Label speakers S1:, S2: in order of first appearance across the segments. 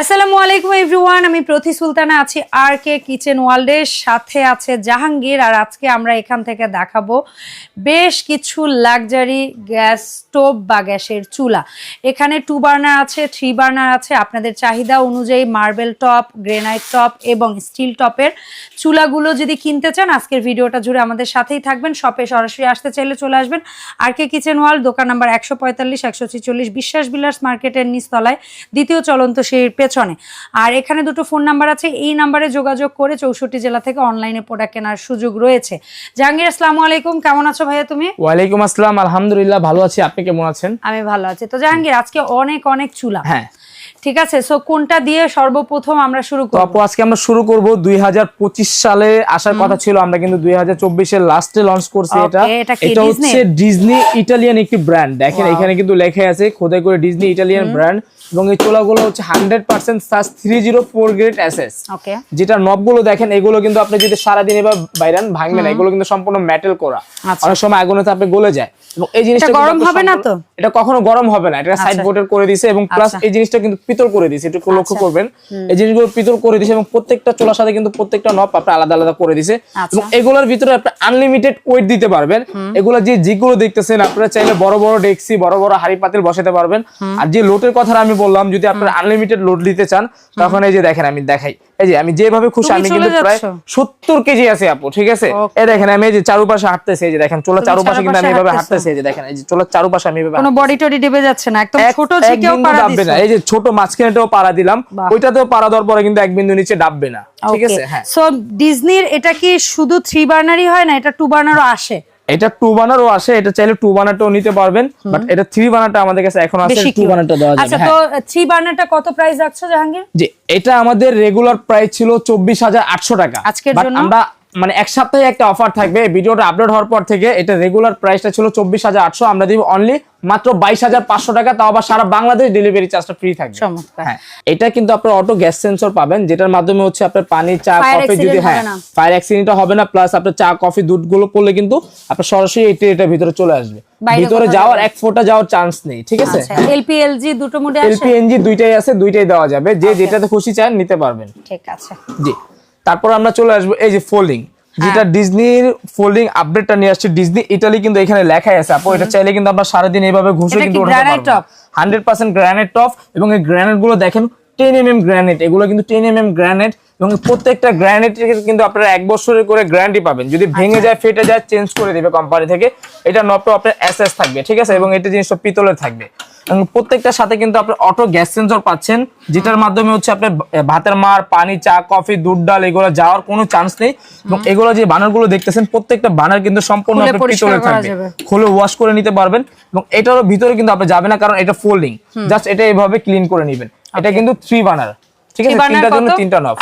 S1: আসসালামু আলাইকুম এভরিওয়ান আমি প্রতি সুলতানা, আছি আর কে কিচেন ওয়ার্ল্ডের সাথে আছে জাহাঙ্গীর, আর আজকে আমরা এখান থেকে দেখাবো বেশ কিছু লাক্সারি গ্যাস স্টোভ বা গ্যাসের চুলা। এখানে টু বার্নার আছে থ্রি বার্নার আছে। আপনাদের চাহিদা অনুযায়ী মার্বেল টপ গ্রেনাইট টপ এবং স্টিল টপের চুলাগুলো যদি কিনতে চান, আজকের ভিডিওটা জুড়ে আমাদের সাথেই থাকবেন। শপে সরাসরি আসতে চাইলে চলে আসবেন। আর কে কিচেন ওয়ার্ল্ড দোকান নাম্বার একশো পঁয়তাল্লিশ, একশো ছিচল্লিশ, বিশ্বাস বিলাস মার্কেটের নিচতলায়। দ্বিতীয় চলন্ত সিঁড়ির পেছনে। আর এখানে দুটো ফোন নাম্বার আছে এই নাম্বারে যোগাযোগ করে চৌষট্টি জেলা থেকে অনলাইনে প্রোডাক্ট কেনার সুযোগ রয়েছে। জাহাঙ্গীর আসসালামু আলাইকুম। কেমন আছো ভাইয়া তুমি?
S2: ওয়ালাইকুম আসসালাম আলহামদুলিল্লাহ ভালো আছি। আপনি কেমন আছেন?
S1: আমি ভালো আছি। তো জাহাঙ্গীর আজকে অনেক অনেক চুলা।
S2: হ্যাঁ।
S1: ঠিক আছে? সো কোনটা দিয়ে সর্বপ্রথম আমরা শুরু করব?
S2: আপু আজকে আমরা শুরু করব দুই হাজার পঁচিশ সালে আসার কথা ছিল। আমরা কিন্তু দুই হাজার চব্বিশের লাস্টে লঞ্চ করছি এটা।
S1: এটা?
S2: হচ্ছে ডিজনি ইটালিয়ান একটি ব্র্যান্ড দেখেন এখানে কিন্তু লেখা আছে খোদাই করে ডিজনি ইটালিয়ান ব্র্যান্ড এবং এই চোলাগুলো হচ্ছে hundred percent SUS three zero four grade
S1: assess
S2: যেটা নবগুলো দেখেন এগুলো কিন্তু আপনি যদি সারাদিন এবার বাইরান ভাঙবে না। এগুলো কিন্তু সম্পূর্ণ মেটেল করা।
S1: আচ্ছা।
S2: অনেক সময় আগুনেতে আপনি গলে যায়। এবং এই জিনিসটা
S1: গরম হবে না তো?
S2: এটা কখনো গরম হবে না। এটা সাইড
S1: আচ্ছা।
S2: বোর্ডের করে দিয়েছে এবং প্লাস
S1: আচ্ছা।
S2: এই জিনিসটা কিন্তু পিতল করে দিয়েছে একটু লক্ষ্য
S1: আচ্ছা।
S2: করবেন। এই জিনিসগুলো পিতল করে দিয়েছে এবং প্রত্যেকটা চোলার সাথে কিন্তু প্রত্যেকটা নব আপনি আলাদা আলাদা করে দিয়েছে
S1: আচ্ছা।
S2: এবং এগুলোর ভিতরে আপনি আনলিমিটেড ওয়েট দিতে পারবেন। এগুলো যে জিগুলো দেখতেছেন আপনারা চাইলে বড় বড় ডেক্সি বড় বড় হাড়ি পাতিল বসাতে পারবেন। আর যে লোটের কথা আমি বললাম যদি আপনারা আনলিমিটেড লোড নিতে চান তখন এই যে দেখেন আমি দেখাই। এই যে আমি যেভাবে খুশি আমি কিন্তু প্রায়? সত্তর কেজি আছে আপু ঠিক আছে? এই দেখেন আমি এই যে চারুপাশে হাঁটতেছি এই যে দেখেন চোলা চারুপাশে কিন্তু আমি এভাবে
S1: হাঁটতেছি?
S2: এই যে দেখেন এই যে চোলা চারুপাশে আমি এভাবে
S1: বডি টডি ডেবে যাচ্ছে না একদম ছোট ঝিকেও পারা
S2: না। এই যে ছোট মাঝখানেটাও পাড়া দিলাম ওইটাতেও পাড়া দেওয়ার পরে কিন্তু এক বিন্দু নিচে ডাববে না। ঠিক আছে? হ্যাঁ।
S1: সো ডিজনির এটা কি শুধু থ্রি বার্নারই হয় না এটা টু বার্নারও আসে?
S2: এটা টু বানারও আসে এটা চাইলে টু বানারটাও নিতে পারবেন বাট এটা থ্রি বানারটা আমাদের কাছে এখন আছে
S1: বেশি
S2: টু বানারটা দেওয়া
S1: আচ্ছা তো
S2: হ্যাঁ
S1: থ্রি বার্নারটা কত প্রাইস রাখছো জাহাঙ্গীর?
S2: যে এটা আমাদের রেগুলার প্রাইস ছিল চব্বিশ হাজার আটশো টাকা
S1: আজকের জন্য?
S2: আমরা মানে এক সপ্তাহে একটা অফার থাকবে। ভিডিওটা আপলোড হওয়ার পর থেকে এটা রেগুলার প্রাইসটা ছিল চব্বিশ হাজার আটশো আমরা দিব অনলি মাত্র বাইশ হাজার পাঁচশো টাকা তাও আবার সারা বাংলাদেশ ডেলিভারি চার্জটা ফ্রি থাকবে। হ্যাঁ এটা কিন্তু আপনার অটো গ্যাস সেন্সর পাবেন যেটার মাধ্যমে হচ্ছে আপনার পানি চা কফি যদি হ্যাঁ ফায়ার অ্যাক্সিডেন্টটা হবে না প্লাস আপনার চা কফি দুধগুলো পড়লে কিন্তু আপনার সরাসরি এই ট্রেটার ভিতরে চলে আসবে। ভিতরে যাওয়ার এক ফোঁটা যাওয়ার চান্স নেই ঠিক আছে?
S1: আচ্ছা এলপি এলজি দুটো মোডে
S2: এলপিএনজি দুইটাই আছে দুইটাই দেওয়া যাবে যে যেটাতে খুশি চান নিতে পারবেন।
S1: ঠিক আছে।
S2: জি। তারপর আমরা চলে আসব এই যে ফোল্ডিং যেটা ডিজনির ফোল্ডিং আপডেটটা নিয়ে আসছে। ডিজনি ইটালি কিন্তু এখানে লেখাই আছে। আপু এটা চাইলে কিন্তু আমরা সারাদিন এইভাবে ঘুষে কিন্তু? হান্ড্রেড পার্সেন্ট গ্রানাইট টপ এবং এই গ্রানাইটগুলো দেখেন টেন এম এম গ্রানাইট এগুলো কিন্তু টেন এম এম গ্রানাইট এবং প্রত্যেকটা গ্রানাইট কিন্তু আপনারা এক বছরের করে গ্যারান্টি পাবেন। যদি ভেঙে
S1: আচ্ছা।
S2: যায় ফেটে যায় চেঞ্জ করে দেবে কোম্পানি থেকে। এটা নবটা আপনার এসএস থাকবে ঠিক আছে? এবং এটা জিনিসটা পিতলের থাকবে। এবং প্রত্যেকটার সাথে কিন্তু আপনি অটো গ্যাস সেন্সর পাচ্ছেন যেটার মাধ্যমে হচ্ছে আপনার ভাতের মার পানি চা কফি দুধ ডাল এগুলো যাওয়ার কোনো চান্স নেই। এবং এগুলো যে বানারগুলো দেখতেছেন প্রত্যেকটা বানার কিন্তু সম্পূর্ণ
S1: খুলে
S2: আপনার
S1: পরিষ্কার
S2: থাকবে।
S1: যাবে।
S2: খুলে ওয়াশ করে নিতে পারবেন এবং এটারও ভিতরে কিন্তু আপনি যাবে না কারণ এটা ফোল্ডিং জাস্ট এটা এইভাবে ক্লিন করে নেবেন। এটা কিন্তু থ্রি বানার ঠিক আছে? তিনটার জন্য তিনটা নব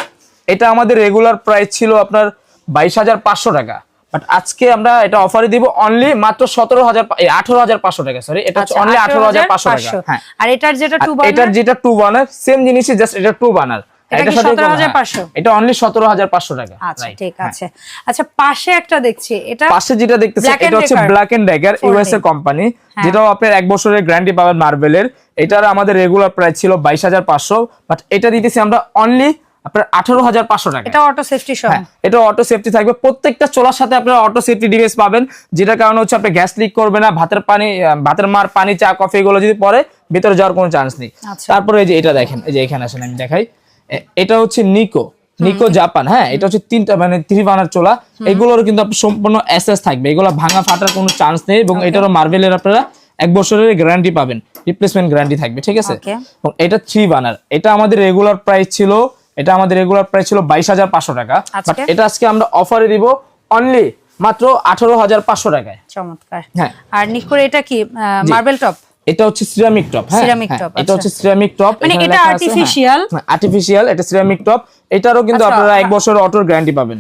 S2: এটা আমাদের রেগুলার প্রাইস ছিল আপনার বাইশ হাজার পাঁচশো টাকা। বাট আজকে আমরা এটা অফারে দিব অনলি মাত্র সতেরো হাজার আঠারো হাজার পাঁচশো টাকা সরি এটা
S1: হচ্ছে
S2: অনলি আঠারো হাজার পাঁচশো টাকা। হ্যাঁ।
S1: আর এটার যেটা
S2: টু
S1: টু
S2: এটার যেটা টু বানার সেম জিনিসই জাস্ট এটা টু বানার
S1: এটা কি 17,500?
S2: এটা অনলি সতেরো হাজার পাঁচশো টাকা
S1: আচ্ছা ঠিক। আছে। আচ্ছা পাশে একটা দেখছি এটা
S2: পাশে যেটা দেখতেছেন এটা হচ্ছে Black and Decker USA company. যেটাও আপনার এক বছরের গ্যারান্টি পাবেন মার্বেলের এটার আমাদের রেগুলার প্রাইস ছিল বাইশ হাজার পাঁচশো বাট এটা দিতেছি আমরা অনলি আপনার আঠারো হাজার পাঁচশো টাকা।
S1: এটা অটো সেফটি সহ।
S2: হ্যাঁ এটা অটো সেফটি থাকবে। প্রত্যেকটা চোলার সাথে আপনারা অটো সেফটি ডিভাইস পাবেন যেটা কারণে হচ্ছে আপনি গ্যাস লিক করবে না ভাতের পানি ভাতের মার পানি চা কফি এগুলো যদি পরে ভিতরে যাওয়ার কোনো চান্স নেই।
S1: আচ্ছা।
S2: তারপরে এই যে এটা দেখেন এই যে এখানে আসেন আমি দেখাই। এটা হচ্ছে নিকো নিকো জাপান হ্যাঁ এটা হচ্ছে তিনটা মানে থ্রি বানার চোলা। এগুলোর কিন্তু সম্পূর্ণ এসএস থাকবে। এগুলো ভাঙা ফাটার কোনো চান্স নেই এবং এটারও মার্বেলের আপনারা এক বছরের গ্যারান্টি পাবেন। রিপ্লেসমেন্ট গ্যারান্টি থাকবে ঠিক আছে? এবং এটা থ্রি বানার এটা আমাদের রেগুলার প্রাইস ছিল এটা আমাদের রেগুলার প্রাইস ছিল বাইশ হাজার পাঁচশো টাকা। বাট এটা আজকে আমরা অফারে দিব অনলি মাত্র আঠারো হাজার পাঁচশো টাকায়।
S1: চমৎকার।
S2: হ্যাঁ।
S1: আর নিকোর এটা কি মার্বেল টপ
S2: এটা হচ্ছে সিরামিক টপ হ্যাঁ? সিরামিক
S1: টপ
S2: এটা
S1: আচ্ছা।
S2: হচ্ছে সিরামিক টপ
S1: মানে এটা আর্টিফিশিয়াল
S2: আর্টিফিশিয়াল এটা সিরামিক টপ এটারও কিন্তু
S1: আচ্ছা,
S2: আপনারা এক বছর অটোর গ্যারান্টি পাবেন।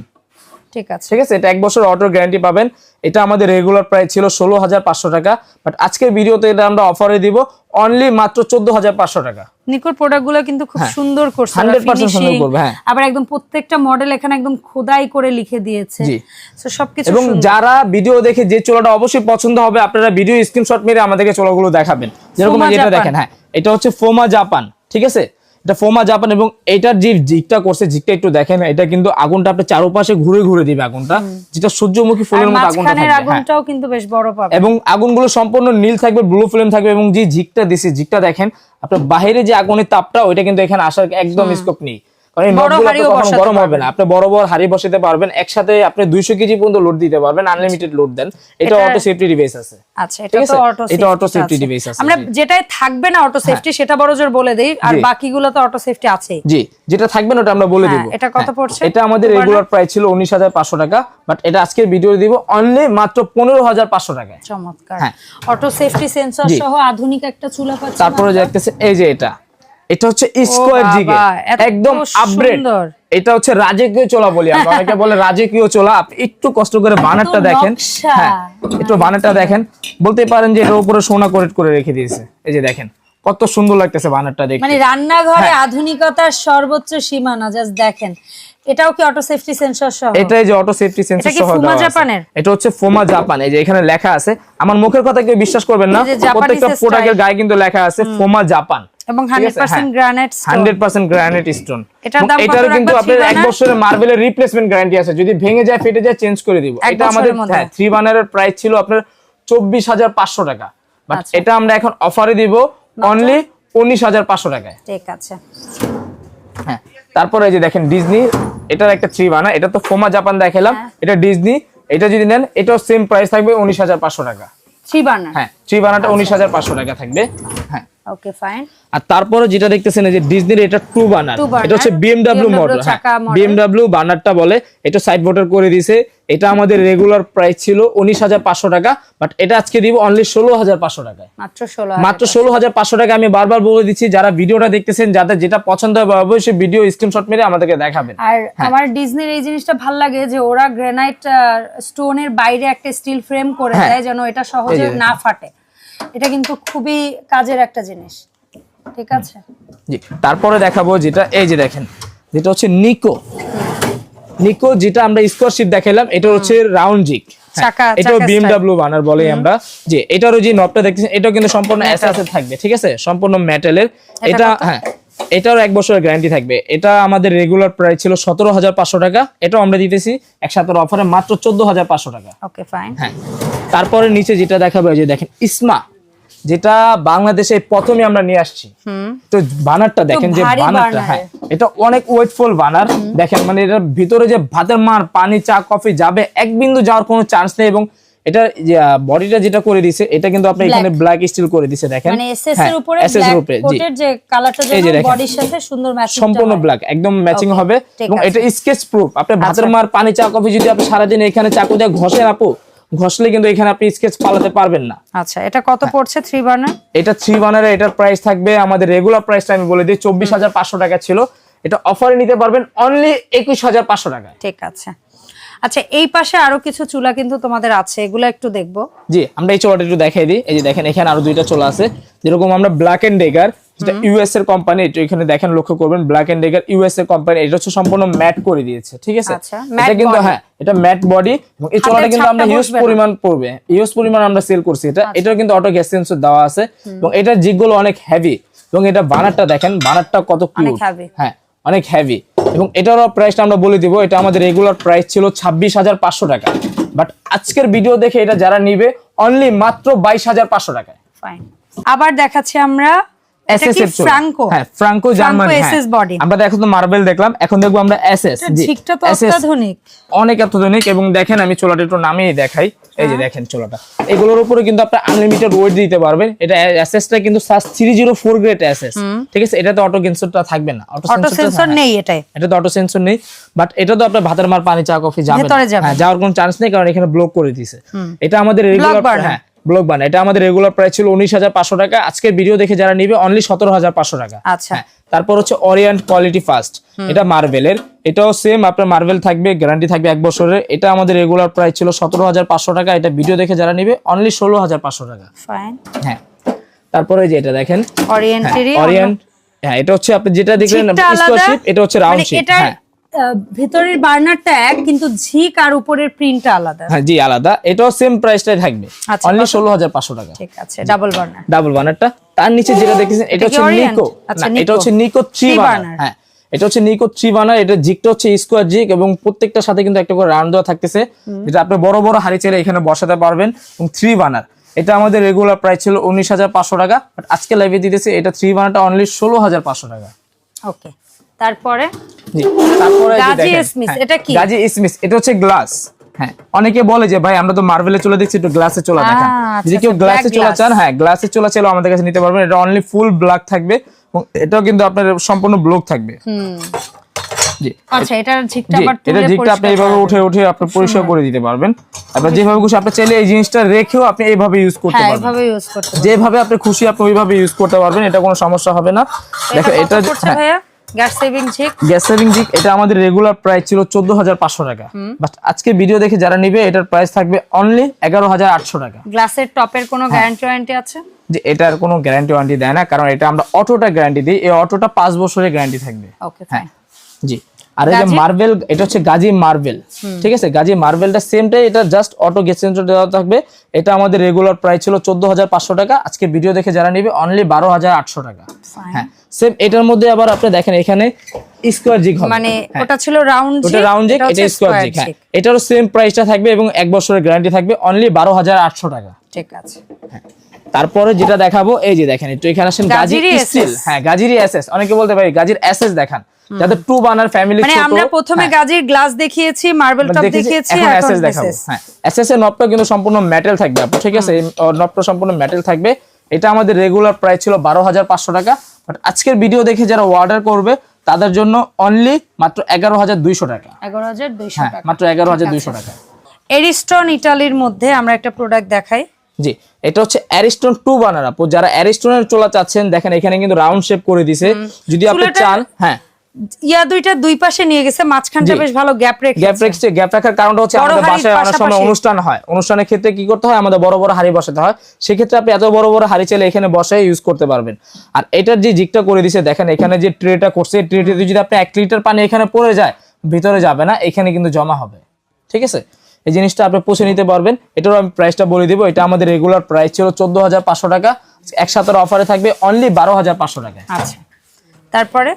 S1: ঠিক আছে।
S2: ঠিক আছে এটা এক বছর অটোর গ্যারান্টি পাবেন। এটা আমাদের রেগুলার প্রাইস ছিল ষোলো হাজার পাঁচশো টাকা বাট আজকের ভিডিওতে এটা আমরা অফারে দিব অনলি মাত্র চোদ্দ হাজার পাঁচশো টাকা।
S1: নিকোর প্রোডাক্টগুলো কিন্তু খুব
S2: হ্যাঁ।
S1: সুন্দর করছে
S2: 100% সুন্দর করবে, হ্যাঁ।
S1: আবার একদম প্রত্যেকটা মডেল এখানে একদম খোদাই করে লিখে দিয়েছে। সবকিছু
S2: এবং যারা ভিডিও দেখে যে চোলাটা অবশ্যই পছন্দ হবে আপনারা ভিডিও স্ক্রিনশট মেরে আমাদেরকে চোলাগুলো দেখাবেন। যেরকম যেটা দেখেন হ্যাঁ এটা হচ্ছে ফোমা জাপান ঠিক আছে? এটা ফোমা জাপান এবং এটার যে জিকটা করছে জিকটা একটু দেখেন এটা কিন্তু আগুনটা আপনি চারপাশে ঘুরে ঘুরে দিবে আগুনটা। যেটা সূর্যমুখী ফুলের মতো আগুনটা থাকবে হ্যাঁ।
S1: আগুনটাও কিন্তু বেশ বড় পাবে।
S2: এবং আগুনগুলো সম্পূর্ণ নীল থাকবে ব্লু ফ্লেম থাকবে এবং যে জিকটা দিছে জিকটা দেখেন আপনার বাইরে যে আগুনের তাপটা ওইটা কিন্তু এখানে আসার একদম স্কোপ নেই। কারণ এই
S1: বড়
S2: নবগুলো
S1: হাঁড়িও
S2: তো কখনো
S1: বসাতে
S2: গরম হবে না। আপনি বড় বড় হাড়ি বসাতে পারবেন। একসাথে আপনি দুইশো কেজি পর্যন্ত লোড দিতে পারবেন আনলিমিটেড লোড দেন। এটা অটো সেফটি ডিভাইস আছে।
S1: আচ্ছা এটা তো অটো
S2: এটা auto safety device আছে,
S1: আমরা
S2: হ্যাঁ।
S1: যেটাই থাকবে না অটো সেফটি সেটা বড় জোর বলে দেই। আর বাকিগুলো তো অটো সেফটি আছেই।
S2: জি যেটা থাকবে না ওটা আমরা বলে
S1: হ্যাঁ, এটা কত
S2: হ্যাঁ,
S1: পড়ছে?
S2: এটা আমাদের রেগুলার প্রাইস ছিল উনিশ হাজার পাঁচশো টাকা বাট এটা আজকের ভিডিও দিব অনলি মাত্র পনেরো হাজার পাঁচশো টাকায়।
S1: চমৎকার।
S2: হ্যাঁ।
S1: অটো সেফটি সেন্সর সহ আধুনিক একটা চুলা পাচ্ছি
S2: তারপরে দেখতেছে এই যে এটা। এটা হচ্ছে স্কোয়ার জিগে। একদম আপগ্রেড এটা হচ্ছে রাজকীয় চোলা বলি আমরা। অনেকে বলে রাজকীয় চোলা। আপনি একটু কষ্ট করে বানারটা দেখেন। হ্যাঁ একটু বানারটা দেখেন। বলতে পারেন যে এর উপরে সোনা কোরেট করে রেখে দিয়েছে। এই যে দেখেন কত সুন্দর লাগতেছে বানারটা দেখতে।
S1: মানে রান্নাঘরে
S2: হ্যাঁ।
S1: আধুনিকতার সর্বোচ্চ সীমানা জাস্ট দেখেন। এটাও কি অটো সেফটি সেন্সর সহ?
S2: এটাই যে অটো সেফটি সেন্সর সহ
S1: ফুমা জাপানের?
S2: এটা হচ্ছে ফোমা জাপান এই যে এখানে লেখা আছে। আমার মুখের কথা কেউ বিশ্বাস করবেন না। প্রত্যেকটা প্রোডাক্টের গায়ে কিন্তু লেখা আছে ফোমা জাপান
S1: এবং 100%
S2: হ্যাঁ।
S1: Granite
S2: hundred percent granite stone
S1: এটার
S2: কিন্তু আপনার এক বছরের মার্বেলের রিপ্লেসমেন্ট গ্যারান্টি আছে। যদি ভেঙে যায় ফেটে যায় চেঞ্জ করে দিব। এটা আমাদের
S1: বছরের মধ্যে?
S2: হ্যাঁ থ্রি বানারের প্রাইস ছিল আপনার চব্বিশ হাজার পাঁচশো টাকা। বাট
S1: আচ্ছা।
S2: এটা আমরা এখন অফারে দিব অনলি উনিশ হাজার পাঁচশো টাকায়।
S1: ঠিক আছে।
S2: হ্যাঁ তারপরে এই যে দেখেন ডিজনি এটার একটা থ্রি বানা এটা তো ফোমা জাপান দেখালাম। এটা ডিজনি এটা যদি নেন এটাও সেম প্রাইস থাকবে উনিশ হাজার পাঁচশো টাকা।
S1: থ্রি বার্নার
S2: হ্যাঁ থ্রি বানাটা উনিশ হাজার পাঁচশো টাকা থাকবে। হ্যাঁ।
S1: ওকে ফাইন
S2: আর তারপরে যেটা দেখতেছেন এই যে ডিজনির এটা টু বানার এটা হচ্ছে বিএমডাব্লিউ মডেল বানারটা বলে এটা সাইড করে দিছে এটা আমাদের রেগুলার প্রাইস ছিল উনিশ হাজার পাঁচশো টাকা বাট এটা আজকে দিব অনলি ষোলো হাজার পাঁচশো টাকায়।
S1: মাত্র ষোলো
S2: মাত্র ষোলো হাজার পাঁচশো টাকা আমি বারবার বলে দিচ্ছি যারা ভিডিওটা দেখতেছেন যাদের যেটা পছন্দ হবে অবশ্যই ভিডিও স্ক্রিনশট মেরে আমাদেরকে দেখাবেন।
S1: আর আমার ডিজনির এই জিনিসটা ভালো লাগে যে ওরা গ্রানাইট স্টোনের বাইরে একটা স্টিল ফ্রেম করে
S2: হ্যাঁ।
S1: দেয় যেন এটা সহজে না ফাটে। এটা কিন্তু খুবই কাজের একটা জিনিস। ঠিক আছে?
S2: জি তারপরে দেখাবো যেটা এই যে দেখেন যেটা হচ্ছে নিকো নিকো যেটা আমরা স্কোয়ারশিপ দেখালাম এটা হচ্ছে রাউন্ড জিক
S1: চাকা-
S2: এটাও বানার বলে আমরা। যে এটারও যে নবটা দেখতেছেন এটাও কিন্তু সম্পূর্ণ এসএস থাকবে ঠিক আছে? সম্পূর্ণ মেটালের এটা হ্যাঁ এটার এক বছরের গ্যারান্টি থাকবে। এটা আমাদের রেগুলার প্রাইস ছিল সতেরো হাজার পাঁচশো টাকা। এটাও আমরা দিতেছি একসাথে অফারে মাত্র চোদ্দ হাজার পাঁচশো টাকা।
S1: ওকে ফাইন
S2: হ্যাঁ তারপরে নিচে যেটা দেখাবো যে দেখেন ইসমা যেটা বাংলাদেশে প্রথমে আমরা নিয়ে আসছি। তো বানারটা দেখেন যে বানারটা
S1: বানার।
S2: হ্যাঁ এটা অনেক ওয়েটফুল বানার। দেখেন মানে এটার ভিতরে যে ভাতের মার পানি চা কফি যাবে এক বিন্দু যাওয়ার কোনো চান্স নেই এবং এটা বডিটা যেটা করে দিছে এটা কিন্তু আপনি এখানে ব্ল্যাক স্টিল করে দিছে দেখেন।
S1: মানে এসএস
S2: হ্যাঁ,
S1: এর উপরে
S2: এর উপরে
S1: কোটের যে কালারটা
S2: যে
S1: বডির সাথে সুন্দর ম্যাচিং
S2: সম্পূর্ণ ব্ল্যাক একদম ম্যাচিং হবে এবং এটা স্কেচ প্রুফ আপনি ভাতের
S1: আচ্ছা।
S2: মার পানি চা কফি যদি আপনি সারাদিন এখানে চাকু দিয়ে ঘষেন আপু ঘষলে কিন্তু এখানে আপনি স্কেচ পালাতে পারবেন না।
S1: আচ্ছা এটা কত
S2: হ্যাঁ।
S1: পড়ছে থ্রি বার্নার
S2: এটা থ্রি বানারে এটার প্রাইস থাকবে আমাদের রেগুলার প্রাইসটা আমি বলে দিই চব্বিশ হাজার পাঁচশো টাকা ছিল। এটা অফারে নিতে পারবেন অনলি একুশ হাজার পাঁচশো টাকায়।
S1: ঠিক আছে। আচ্ছা এই পাশে আরও কিছু চুলা কিন্তু তোমাদের আছে এগুলো একটু দেখব।
S2: জি আমরা এই চোলাটা একটু দেখাই দিই। এই যে দেখেন এখানে আরও দুইটা চোলা আছে। যেরকম আমরা ব্ল্যাক এন্ড ডেগার যেটা ইউএস এর কোম্পানি এটা এখানে দেখেন লক্ষ্য করবেন ব্ল্যাক এন্ড ডেগার ইউএস এর কোম্পানি এটা হচ্ছে সম্পূর্ণ ম্যাট করে দিয়েছে ঠিক আছে?
S1: আচ্ছা,
S2: এটা কিন্তু হ্যাঁ এটা ম্যাট বডি এবং এই চোলাটা কিন্তু আমরা হিউজ পরিমাণ পড়বে হিউজ পরিমাণ আমরা সেল করছি এটা।
S1: আচ্ছা।
S2: এটাও কিন্তু অটো গ্যাস সেন্সর দেওয়া আছে এবং এটার জিগগুলো অনেক হেভি এবং এটা বানারটা দেখেন বানারটা কত কিউট হ্যাঁ অনেক হেভি এবং এটারও প্রাইসটা আমরা বলে দিব এটা আমাদের রেগুলার প্রাইস ছিল ছাব্বিশ হাজার পাঁচশো টাকা। বাট আজকের ভিডিও দেখে এটা যারা নিবে অনলি মাত্র বাইশ হাজার পাঁচশো টাকায়।
S1: ফাইন আবার দেখাচ্ছি আমরা এটা
S2: এসএস
S1: কি
S2: এর চুল।
S1: ফ্রাঙ্কো
S2: হ্যাঁ ফ্রাঙ্কো জার্মান
S1: এসএস বডি
S2: আমরা দেখো তো মার্বেল দেখলাম এখন দেখব আমরা এসএস
S1: ঠিকটা তো অত্যাধুনিক।
S2: অনেক অত্যাধুনিক এবং দেখেন আমি চোলাটা একটু নামিয়ে দেখাই। এই
S1: হ্যাঁ।
S2: যে দেখেন চোলাটা। এগুলোর উপরে কিন্তু আপনি আনলিমিটেড ওয়েট দিতে পারবেন। এটা এসএসটা কিন্তু SUS three zero four grade SS ঠিক আছে? এটাতে অটো সেন্সরটা থাকবে না। অটো
S1: সেন্সর নেই এটাই
S2: এটা তো অটো সেন্সর নেই। বাট এটা তো আপনার ভাতের মার পানি চা কফি যাবে না। হ্যাঁ যাওয়ার কোনো চান্স নেই কারণ এখানে ব্লক করে দিয়েছে এটা আমাদের রেগুলার হ্যাঁ ব্লক বান এটা আমাদের রেগুলার প্রাইস ছিল উনিশ হাজার পাঁচশো টাকা। আজকের ভিডিও দেখে যারা নিবে অনলি সতেরো হাজার পাঁচশো টাকা।
S1: আচ্ছা।
S2: হ্যাঁ, তারপর হচ্ছে অরিয়েন্ট কোয়ালিটি ফার্স্ট এটা মার্বেলের এটাও সেম আপনার মার্বেল থাকবে গ্যারান্টি থাকবে এক বছরের। এটা আমাদের রেগুলার প্রাইস ছিল সতেরো হাজার পাঁচশো টাকা। এটা ভিডিও দেখে যারা নিবে অনলি ষোলো হাজার পাঁচশো টাকা। হ্যাঁ। তারপরে যে এটা দেখেন।
S1: অরিয়েন্টেরই
S2: অরিয়েন্ট হ্যাঁ এটা হচ্ছে আপনি যেটা দেখলেন এটা হচ্ছে রাউন্ড
S1: মানে
S2: শিপ হ্যাঁ।
S1: ভেতরের বার্নারটা এক কিন্তু ঝিক আর উপরের প্রিন্টটা আলাদা।
S2: হ্যাঁ জি আলাদা। এটাও সেম প্রাইসটাই থাকবে।
S1: আচ্ছা,
S2: অনলি
S1: কত?
S2: ষোলো হাজার পাঁচশো টাকা।
S1: ঠিক আছে ডাবল বার্নার
S2: ডাবল বানারটা তার নিচে যেটা দেখতেছেন এটা হচ্ছে নিকো
S1: আচ্ছা,
S2: এটা হচ্ছে নিকো থ্রি
S1: Three
S2: বার্নার হ্যাঁ এটা হচ্ছে নিকো থ্রি বার্নার এটা জিকটা হচ্ছে স্কোয়ার জিক এবং প্রত্যেকটার সাথে কিন্তু একটা করে রাউন্ড দেওয়া থাকতেছে যেটা আপনি বড় বড় হাড়ি চাইলে এখানে বসাতে পারবেন এবং থ্রি বার্নার এটা আমাদের রেগুলার প্রাইস ছিল উনিশ হাজার পাঁচশো টাকা বাট আজকে লাইভে দিতেছে এটা থ্রি বার্নারটা অনলি ষোলো হাজার পাঁচশো টাকা।
S1: ওকে তারপরে?
S2: তারপরে এই যে
S1: গাজী
S2: দেখেন,
S1: স্মিথ, এটা কি?
S2: গাজী স্মিথ এটা হচ্ছে গ্লাস হ্যাঁ। অনেকে বলে যে ভাই আমরা তো মার্বেলে চলে দিচ্ছি একটু গ্লাসে চলা দেখান। যদি কেউ গ্লাসে চলা চান হ্যাঁ গ্লাসে চলা চাইলেও আমাদের কাছে নিতে পারবেন। এটা অনলি ফুল ব্ল্যাক থাকবে এবং এটাও কিন্তু আপনার সম্পূর্ণ ব্লক থাকবে।
S1: আচ্ছা এটার ঝিকটা আবার
S2: এটা
S1: তুলে
S2: আপনি
S1: পরিষ্কার
S2: এইভাবে উঠে উঠে আপনি পরিষ্কার করে দিতে পারবেন। যেভাবে খুশি আপনি চাইলে এই জিনিসটা রেখেও আপনি এইভাবে ইউজ করতে
S1: হ্যাঁ
S2: পারবেন।
S1: ইউজ করতে
S2: যেভাবে আপনি খুশি আপনি ওইভাবে ইউজ করতে পারবেন এটা কোনো সমস্যা হবে না। দেখেন
S1: এটা গ্যাস সেভিং ঝিক
S2: গ্যাস সেভিং জিক এটা আমাদের রেগুলার প্রাইস ছিল চোদ্দ হাজার পাঁচশো টাকা। বাট আজকে ভিডিও দেখে যারা নিবে এটার প্রাইস থাকবে অনলি এগারো হাজার আটশো টাকা।
S1: গ্লাসের টপের কোনো। গ্যারান্টি ওয়ারেন্টি আছে?
S2: যে এটার কোনো গ্যারান্টি ওয়ারেন্টি দেয় না কারণ এটা আমরা অটোটা গ্যারান্টি দিই এই অটোটা পাঁচ বছরের গ্যারান্টি থাকবে।
S1: ওকে
S2: হ্যাঁ জি। আর এই যে মার্বেল এটা হচ্ছে গাজী মার্বেল ঠিক আছে? গাজী মার্বেলটা সেমটাই এটা জাস্ট অটো গেট সেন্সর দেওয়া থাকবে। এটা আমাদের রেগুলার প্রাইস ছিল চোদ্দ হাজার পাঁচশো টাকা। আজকে ভিডিও দেখে যারা নিবে অনলি বারো হাজার আটশো টাকা। হ্যাঁ। সেম এটার মধ্যে আবার আপনি দেখেন এখানে স্কোয়ার জিগ হবে।
S1: মানে
S2: হ্যাঁ।
S1: ওটা ছিল রাউন্ড
S2: ওটা রাউন্ড জিক এটা স্কোয়ার জিক হ্যাঁ। এটারও সেম প্রাইসটা থাকবে এবং এক বছরের গ্যারান্টি থাকবে অনলি বারো হাজার আটশো টাকা।
S1: ঠিক আছে।
S2: তারপরে যেটা দেখাবো এই যে দেখেন একটু এখানে আসেন গাজীর স্টিল হ্যাঁ গাজীরই এসএস অনেকে বলতে পারি গাজীর এসএস দেখান যাদের টু বানার ফ্যামিলি
S1: মানে আমরা প্রথমে
S2: হ্যাঁ,
S1: গাজির গ্লাস দেখিয়েছি মার্বেল টপ দেখিয়েছি
S2: এখন এসএস দেখাবো হ্যাঁ। এসএস এর নবটা কিন্তু সম্পূর্ণ মেটাল থাকবে আপু ঠিক আছে? নবটা সম্পূর্ণ মেটাল থাকবে। এটা আমাদের রেগুলার প্রাইস ছিল বারো হাজার পাঁচশো টাকা বাট আজকের ভিডিও দেখে যারা অর্ডার করবে তাদের জন্য অনলি মাত্র এগারো হাজার দুইশো টাকা।
S1: এগারো হাজার দুইশো
S2: হ্যাঁ
S1: টাকা।
S2: মাত্র এগারো হাজার দুইশো টাকা।
S1: এরিস্টন ইটালির মধ্যে আমরা একটা প্রোডাক্ট দেখাই।
S2: জি এটা হচ্ছে অ্যারিস্টন টু বানার আপু। যারা অ্যারিস্টনের চোলা চাচ্ছেন দেখেন এখানে কিন্তু রাউন্ড শেপ করে দিছে। যদি আপনি চান হ্যাঁ।
S1: ইয়া দুইটা দুই পাশে নিয়ে গেছে মাঝখানটা বেশ ভালো গ্যাপ রেখে
S2: গ্যাপ রেখেছে গ্যাপ রাখার কারণটা হচ্ছে আমাদের বাসায় অনেক সময় অনুষ্ঠান হয়। অনুষ্ঠানের ক্ষেত্রে কি করতে হয়? আমাদের বড় বড় হাড়ি বসাতে হয়। সেক্ষেত্রে আপনি এত বড় বড় হাড়ি চাইলে এখানে বসায় ইউজ করতে পারবেন। আর এটার যে জিগটা করে দিছে দেখেন এখানে যে ট্রেটা করছে ট্রেতে যদি আপনি এক লিটার পানি এখানে পড়ে যায় ভিতরে যাবে না এখানে কিন্তু জমা হবে। ঠিক আছে? এই জিনিসটা আপনি পুষে নিতে পারবেন। এটারও আমি প্রাইসটা বলে দিব। এটা আমাদের রেগুলার প্রাইস ছিল চোদ্দ হাজার পাঁচশো টাকা। একসাথে অফারে থাকবে অনলি বারো হাজার পাঁচশো টাকা
S1: আচ্ছা। তারপরে?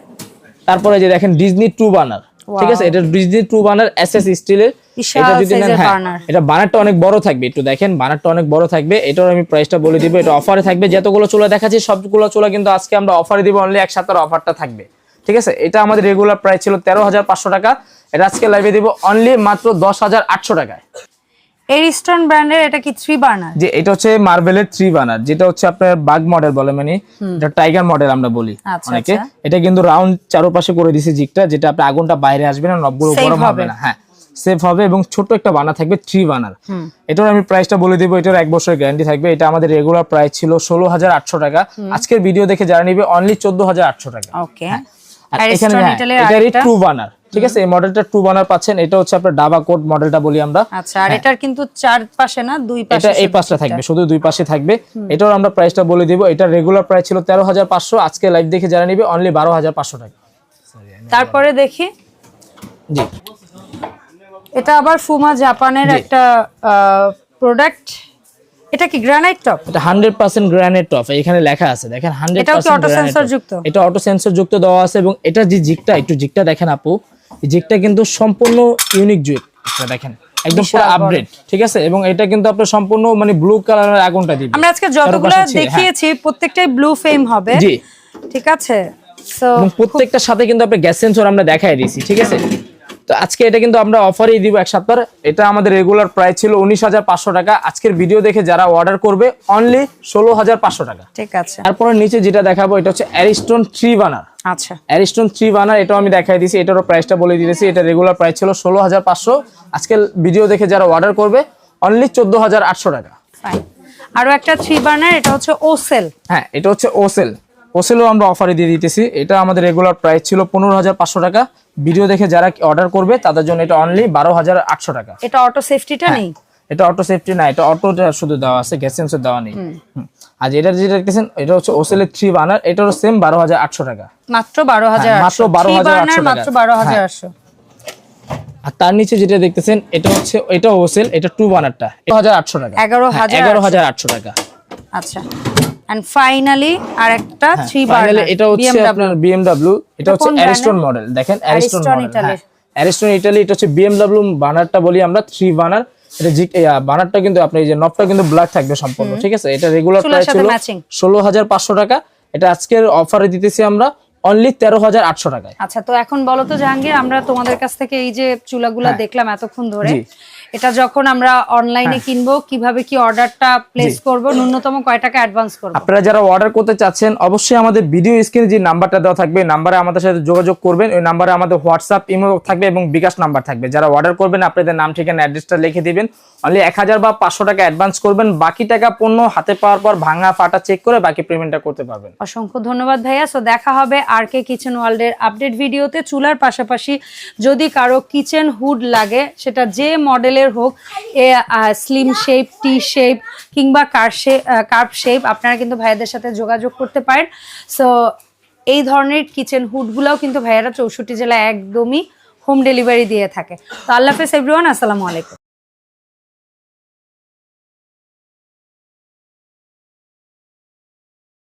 S2: তারপরে যে দেখেন ডিজনি টু বানার ঠিক আছে? এটা ডিজনি টু বানার এসএস স্টিলের এটা যদি নেন হ্যাঁ। এটা বানারটা অনেক বড় থাকবে একটু দেখেন বানারটা অনেক বড় থাকবে এটার আমি প্রাইসটা বলে দিব এটা অফারে থাকবে যতগুলো চুলা দেখাচ্ছি সবগুলো চুলা কিন্তু আজকে আমরা অফারে দিব অনলি এক সপ্তাহের অফারটা থাকবে ঠিক আছে? এটা আমাদের রেগুলার প্রাইস ছিল তেরো হাজার পাঁচশো টাকা এটা আজকে লাইভে দিব অনলি মাত্র দশ হাজার আটশো টাকায়।
S1: এরিস্টন ব্র্যান্ডের এটা কি থ্রি বার্নার
S2: যে এটা হচ্ছে মার্বেলের থ্রি বানার যেটা হচ্ছে আপনার বাগ মডেল বলে মানে এটা টাইগার মডেল আমরা বলি
S1: আচ্ছা,
S2: অনেকে।
S1: আচ্ছা।
S2: এটা কিন্তু রাউন্ড চারপাশে করে দিছে জিকটা যেটা আপনি আগুনটা বাইরে আসবে না
S1: Safe
S2: গরম হবে। না। হ্যাঁ সেফ হবে এবং ছোট একটা বানা থাকবে থ্রি বানার এটার আমি প্রাইসটা বলে দিব এটার এক বছরের গ্যারান্টি থাকবে। এটা আমাদের রেগুলার প্রাইস ছিল ষোলো হাজার আটশো টাকা। আজকের ভিডিও দেখে যারা নিবে অনলি চোদ্দ হাজার আটশো টাকা।
S1: ওকে
S2: এখানে হ্যাঁ, এটারই
S1: আরেকটা?
S2: টু বানার ঠিক আছে এই মডেলটা টু বানার পাচ্ছেন এটা হচ্ছে আপনার ডাবা কোড মডেলটা বলি আমরা।
S1: আচ্ছা আর এটার কিন্তু চার পাশে না দুই পাশে
S2: হ্যাঁ। এটা এই পাশটা থাকবে শুধু দুই পাশে থাকবে। এটার আমরা প্রাইসটা বলে দিব। এটা রেগুলার প্রাইস ছিল তেরো হাজার পাঁচশো আজকে লাইভ দেখে যারা নিবে অনলি বারো হাজার পাঁচশো টাকা।
S1: তারপরে দেখি।
S2: জি।
S1: এটা আবার ফুমা জাপানের। একটা প্রোডাক্ট এটা কি গ্রানাইট টপ
S2: এটা হান্ড্রেড পার্সেন্ট গ্রানাইট টপ এখানে লেখা আছে। দেখেন হান্ড্রেড
S1: এটাও কি auto sensor যুক্ত?
S2: এটা অটো সেন্সর যুক্ত দেওয়া আছে এবং এটা যে জিগটা একটু জিগটা দেখেন আপু। জিগটা কিন্তু সম্পূর্ণ ইউনিক জিগ এটা দেখেন। একদম পুরো আপডেট ঠিক আছে? এবং এটা কিন্তু আপনার সম্পূর্ণ মানে ব্লু কালারের আগুনটা দিবে।
S1: আমরা আজকে যতগুলো
S2: হ্যাঁ।
S1: দেখিয়েছি প্রত্যেকটাই ব্লু ফেম হবে।
S2: জি।
S1: ঠিক আছে? সো
S2: এবং প্রত্যেকটার সাথে কিন্তু আপনি গ্যাস সেন্সর আমরা দেখাই দিয়েছি ঠিক আছে? তো আজকে এটা কিন্তু আমরা অফারেই দিব এক সপ্তাহ। এটা আমাদের রেগুলার প্রাইস ছিল উনিশ হাজার পাঁচশো টাকা। আজকের ভিডিও দেখে যারা অর্ডার করবে অনলি ষোলো হাজার পাঁচশো টাকা।
S1: ঠিক আছে।
S2: তারপরে নিচে যেটা দেখাবো এটা হচ্ছে অ্যারিস্টন থ্রি বানার
S1: আচ্ছা।
S2: অ্যারিস্টন থ্রি বানার এটাও আমি দেখাই দিয়েছি এটারও প্রাইসটা বলে দিয়েছি এটা রেগুলার প্রাইস ছিল ষোলো হাজার পাঁচশো। আজকের ভিডিও দেখে যারা অর্ডার করবে অনলি চোদ্দ হাজার আটশো টাকা।
S1: আরও একটা থ্রি বার্নার এটা হচ্ছে ওসেল
S2: হ্যাঁ এটা হচ্ছে ওসেল ওসেলও আমরা অফারে দিয়ে দিতেছি। এটা আমাদের রেগুলার প্রাইস ছিল পনেরো হাজার পাঁচশো টাকা। ভিডিও দেখে যারা অর্ডার করবে তাদের জন্য এটা অনলি বারো হাজার আটশো টাকা।
S1: এটা অটো সেফটিটা
S2: হ্যাঁ।
S1: নেই?
S2: এটা অটো সেফটি না এটা অটোটা শুধু দেওয়া আছে গ্যাস সেন্সর দেওয়া নেই। আর যেটা যেটা দেখতেছেন এটা হচ্ছে ওসেলের থ্রি বানার এটারও সেম বারো হাজার আটশো টাকা।
S1: মাত্র বারো হাজার
S2: হ্যাঁ, মাত্র 12,800 টাকা।
S1: মাত্র বারো হাজার
S2: হ্যাঁ।
S1: আটশো
S2: আর তার নিচে যেটা দেখতেছেন এটা হচ্ছে এটা ওসেল এটা টু বানারটা হাজার আটশো টাকা।
S1: এগারো
S2: হ্যাঁ,
S1: হাজার
S2: এগারো হাজার আটশো টাকা।
S1: আচ্ছা। এন্ড ফাইনালি আর একটা থ্রি
S2: ফাইনালি
S1: বার্নার
S2: এটা হচ্ছে আপনার বিএমডব্লিউ এটা হচ্ছে অ্যারিস্টন মডেল দেখেন অ্যারিস্টন মডেল। অ্যারিস্টন ইটালি এটা হচ্ছে বিএমডব্লিউ বানারটা বলি আমরা থ্রি বানার এটা জি বানারটা কিন্তু আপনি এই যে নবটা কিন্তু ব্ল্যাক থাকবে সম্পূর্ণ ঠিক আছে এটা রেগুলার প্রাইস ছিল। ষোলো হাজার পাঁচশো টাকা এটা আজকের অফারে দিতেছি আমরা অনলি তেরো হাজার আটশো টাকায়
S1: আচ্ছা তো এখন বলো তো জাহাঙ্গীর আমরা তোমাদের কাছ থেকে এই যে চুলাগুলা
S2: হ্যাঁ।
S1: দেখলাম এতক্ষণ ধরে। এটা যখন আমরা অনলাইনে
S2: হ্যাঁ।
S1: কিনবো কীভাবে কি অর্ডারটা প্লেস করব ন্যূনতম কয় টাকা অ্যাডভান্স করব?
S2: আপনারা যারা অর্ডার করতে চাচ্ছেন অবশ্যই আমাদের ভিডিও স্ক্রিনে যে নাম্বারটা দেওয়া থাকবে নাম্বারে আমাদের সাথে যোগাযোগ করবেন। ওই নাম্বারে আমাদের হোয়াটসঅ্যাপ ইমো থাকবে এবং বিকাশ নাম্বার থাকবে। যারা অর্ডার করবেন আপনাদের নাম ঠিকানা অ্যাড্রেসটা লিখে দিবেন। অনলি এক হাজার বা পাঁচশো টাকা অ্যাডভান্স করবেন, বাকি টাকা পণ্য হাতে পাওয়ার পর ভাঙা ফাটা চেক করে বাকি পেমেন্টটা করতে পারবেন।
S1: অসংখ্য ধন্যবাদ ভাইয়া। সো দেখা হবে আর কে কিচেন ওয়ার্ল্ডের আপডেট ভিডিওতে চুলার পাশাপাশি যদি কারও কিচেন হুড লাগে, সেটা যে মডেলের হোক, a slim shape T shape কিংবা কার কার্ভ শেপ আপনারা কিন্তু ভাইয়াদের সাথে যোগাযোগ করতে পারেন। সো এই ধরনের কিচেন হুডগুলোও কিন্তু ভাইয়ারা চৌষট্টি জেলায় একদমই হোম ডেলিভারি দিয়ে থাকে। তো আল্লাহ হাফেজ এভরিওয়ান আসসালামু আলাইকুম।